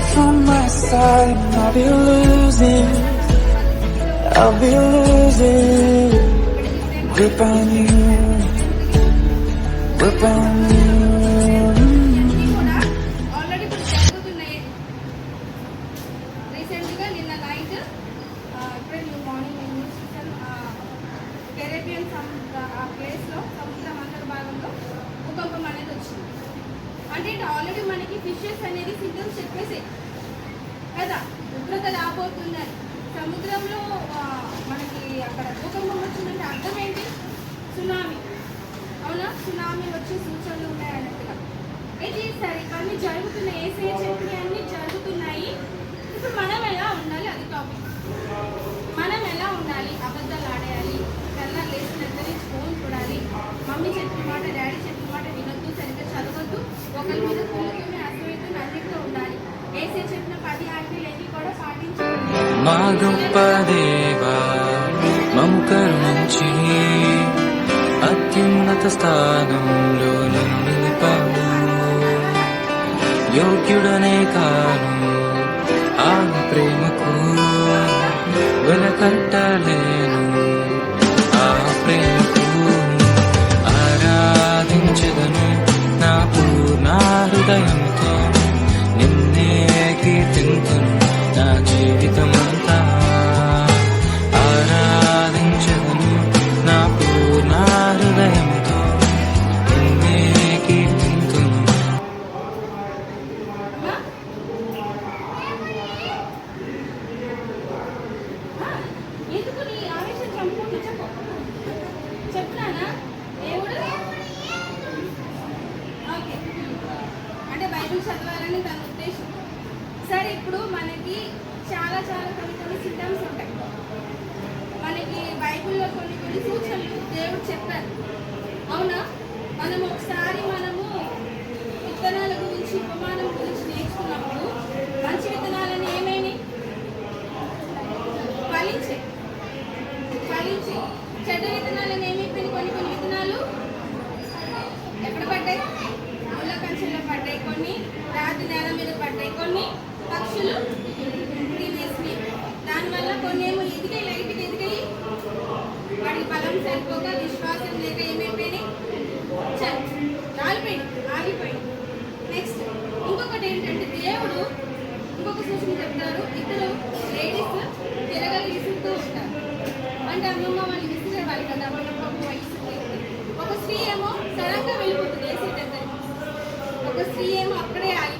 from my side, I'll be losing. I'll be losing. Grip on you. Grip on you. అంటే already మనకి fishes అనేది symptoms చెప్పేసాయి కదా? ఉగ్రత రాబోతుందని సముద్రంలో మనకి అక్కడ భూకంపం వచ్చిందంటే అర్థం ఏంటి? సునామీ అవునా? సునామీ వచ్చి ఒకరి మీద కుళ్ళుకుని అసూయతో అన్నిటితో ఉండాలి. ఏసే చెప్పిన పది ఆజ్ఞలు కూడా పాటించాలి మా గొప్ప దేవా మము కరుణించి అత్యున్నత స్థానంలో నన్ను నిలిపావు యోగ్యుడనే కాను ఆమె ప్రేమకు వెలకట్టలేను. పక్షులు తినేసినాయి దానివల్ల కొన్ని ఏమో ఎదిగాయి లైట్గా ఎదిగాయి. వాడికి బలం సరిపోక విశ్వాసం లేక ఏమైపోయినాయి చ- ఆగిపోయింది నెక్స్ట్ ఇంకొకటి ఏంటంటే దేవుడు ఇంకొక సూచన చెప్తారు. ఇద్దరు లేడీస్ తిరగలి విసురుతూ ఉంటారు. అంటే అమ్మమ్మ వాళ్ళు విసిరేవాళ్ళు కదా వాళ్ళ ఒక వయసు ఒక స్త్రీ ఏమో సడన్గా వెళ్ళిపోతుంది ఏసీ దగ్గర ఒక స్త్రీ ఏమో అక్కడే ఆగి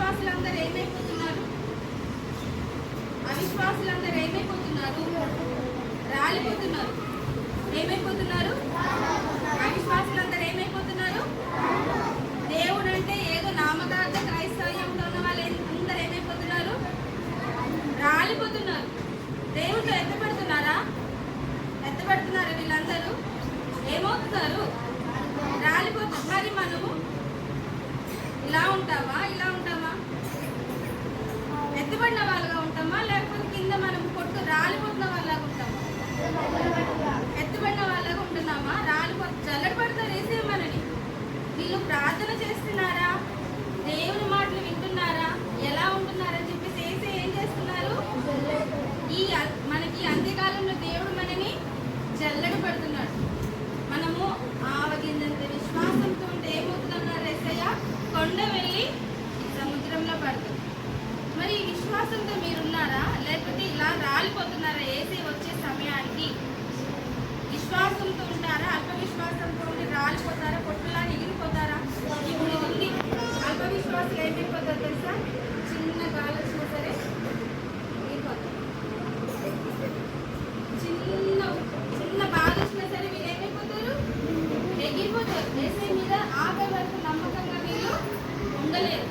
అవిశ్వాసులందరూ ఏమైపోతున్నారు? అవిశ్వాసులందరూ ఏమైపోతున్నారు? రాలిపోతున్నారు. ఏమైపోతున్నారు? అవిశ్వాసులందరూ ఏమైపోతున్నారు? దేవుడు అంటే ఏదో నామకార్థ క్రైస్తవ్యంలో ఉన్న వాళ్ళు అందరూ ఏమైపోతున్నారు? రాలిపోతున్నారు. దేవుడితో ఎత్తపడుతున్నారా ఎత్తపడుతున్నారు వీళ్ళందరూ? ఏమవుతున్నారు? రాలిపోతున్నారు మరి మనము ఇలా ఉంటామా? ఇలా ఉంటామా? ఎత్తుబడిన వాళ్ళగా ఉంటామా? లేకపోతే కింద మనం కొట్టు రాలిపోతున్న వాళ్ళగా ఉంటామా ఎత్తుబడిన వాళ్ళగా ఉంటున్నామా రాలిపో జల్లడి పడతారు వేసే మనని వీళ్ళు ప్రార్థన చేస్తున్నారా దేవుని మాటలు వింటున్నారా ఎలా ఉంటున్నారని చెప్పేసి వేసే ఏం చేస్తున్నారు ఈ అ- మనకి అంత్యకాలంలో దేవుడు మనని జల్లడి పడుతున్నాడు మనము ఆవగింజంత విశ్వాసంతో ఉంటే ఏమవుతుందన్నారు ఎస్ఐయ కొండ వెళ్ళి సముద్రంలో పడుతుంది మరి ఈ విశ్వాసంతో మీరున్నారా లేకపోతే ఇలా రాలిపోతున్నారా ఏసీ వచ్చే సమయానికి విశ్వాసంతో ఉంటారా అల్ప విశ్వాసంతో ఉండి రాలిపోతారా పొట్టులా ఎగిరిపోతారా ఇప్పుడు ఇది ఉంది అల్ప విశ్వాసులు ఏమైపోతారు తెలుసా చిన్న గాలి వచ్చినా సరే ఎగిరిపోతారు చిన్న చిన్న బాధ వచ్చినా సరే వీళ్ళు ఏమైపోతారు ఎగిరిపోతారు మీద ఆపే వరకు నమ్మకంగా వీళ్ళు ఉండలేరు.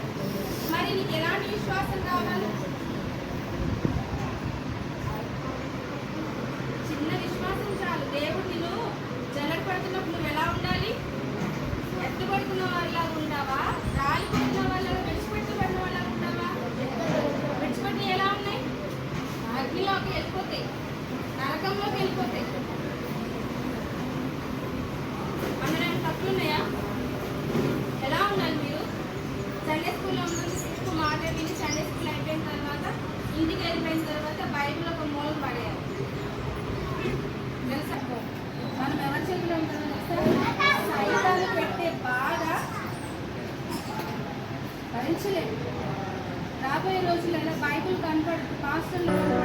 మరి నీకు ఎలాంటి విశ్వాసం కావాలి Bible convert parcel.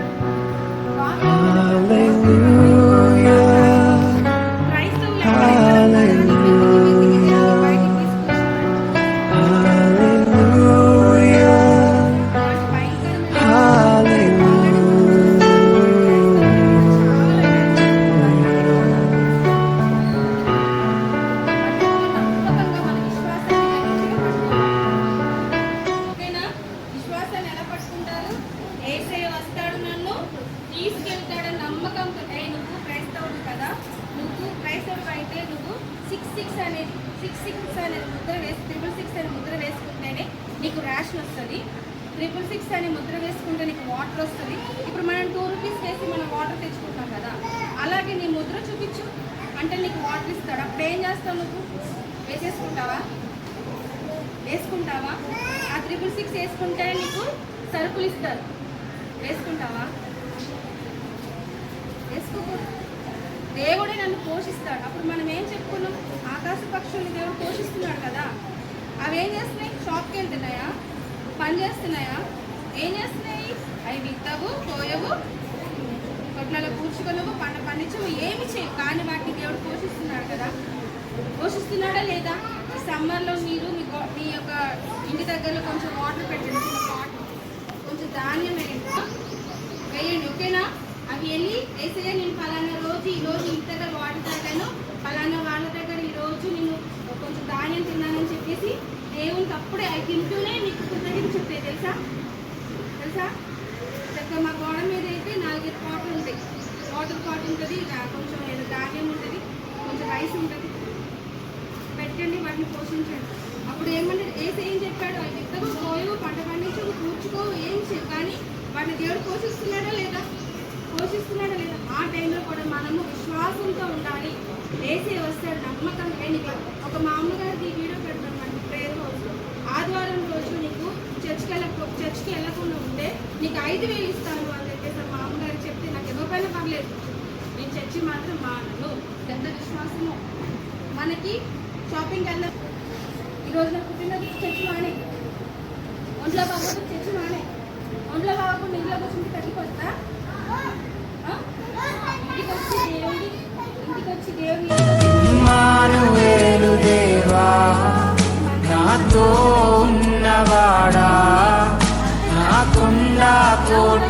సిక్స్ అనేది సిక్స్ సిక్స్ అనేది ముద్ర వేసి ట్రిపుల్ సిక్స్ అనే ముద్ర వేసుకుంటేనే నీకు ర్యాషన్ వస్తుంది. ట్రిపుల్ సిక్స్ అనే ముద్ర వేసుకుంటే నీకు వాటర్ వస్తుంది. ఇప్పుడు మనం టూ రూపీస్ వేసి మనం వాటర్ తెచ్చుకుంటాం కదా అలాగే నీ ముద్ర చూపించు. అంటే నీకు వాటర్ ఇస్తాడు? అప్పుడు ఏం చేస్తావు నువ్వు? వేసేసుకుంటావా? వేసుకుంటావా? ఆ త్రిపుల్ సిక్స్ వేసుకుంటే నీకు సరుకులు ఇస్తారు. వేసుకుంటావా? వేసుకోకూడదు. దేవుడే నన్ను పోషిస్తాడు. అప్పుడు మనం ఏం చెప్పుకున్నాం? ఆకాశ పక్షుల్ని దేవుడు పోషిస్తున్నాడు కదా. అవి ఏం చేస్తున్నాయి? షాప్కి వెళ్తున్నాయా? పని చేస్తున్నాయా? ఏం చేస్తున్నాయి? అవి విత్తవు కోయవు కొట్లలో కూర్చుకొనవు పంట పండించవు ఏమి చేయవు. కానీ వాటిని దేవుడు పోషిస్తున్నాడు కదా. పోషిస్తున్నాడా లేదా? సమ్మర్లో మీరు మీ మీ యొక్క ఇంటి దగ్గరలో కొంచెం వాటర్ పెట్టండి చిన్న కొంచెం ధాన్యం వేయండి. వేయండి ఓకేనా? అవి వెళ్ళి వేసే నేను పలానా రోజు ఈ రోజు ఇంత దగ్గర వాటర్ తాగాను పలానా వాళ్ళ దగ్గర ఈ రోజు నేను కొంచెం ధాన్యం తిన్నానని చెప్పేసి దేవునికి అప్పుడే అవి తింటూనే నీకు కృతజ్ఞత చెప్తాయి తెలుసా? తెలుసా? చక్కగా మా గోడ మీద అయితే నాలుగైదు పాటలు ఉంటాయి. వాటర్ పాట్ ఉంటుంది కొంచెం ఏదో ధాన్యం ఉంటుంది కొంచెం రైస్ ఉంటుంది. పెట్టండి వాటిని పోషించండి. అప్పుడు ఏమంటే ఏసే ఏం చెప్పాడు? అవి విత్తకు కోయవు పంట పండించు కూర్చుకో ఏం చేయవు. కానీ వాటిని దేవుడు పోషిస్తున్నాడా లేదా? పోషిస్తున్నాడా లేదా? ఆ టైంలో కూడా మనము విశ్వాసంతో ఉండాలి. వేసే వస్తాడు నమ్మకం లేని ఒక మామూలుగారికి వీడియో పెడతాం మనకి ప్రేయర్ హౌస్ ఆదివారం రోజు నీకు చర్చ్కి వెళ్ళక చర్చ్కి వెళ్ళకుండా ఉంటే నీకు ఐదు వేలు ఇస్తాను అని చెప్పేసి ఆ మామూలు చెప్తే నాకు ఇవ్వకపోయినా పర్లేదు. నేను చర్చి మాత్రం మానను పెద్ద విశ్వాసము. మనకి షాపింగ్కి వెళ్ళ ఈరోజు నాకు పుట్టినది చర్చి మానే. ఒంట్లో బాబు చర్చి మానే. ఒంట్లో బాబు ఇంట్లో కూర్చుంటే తగ్గిపోతుందా? నాతో ఉన్నవాడా నాకుండా కోట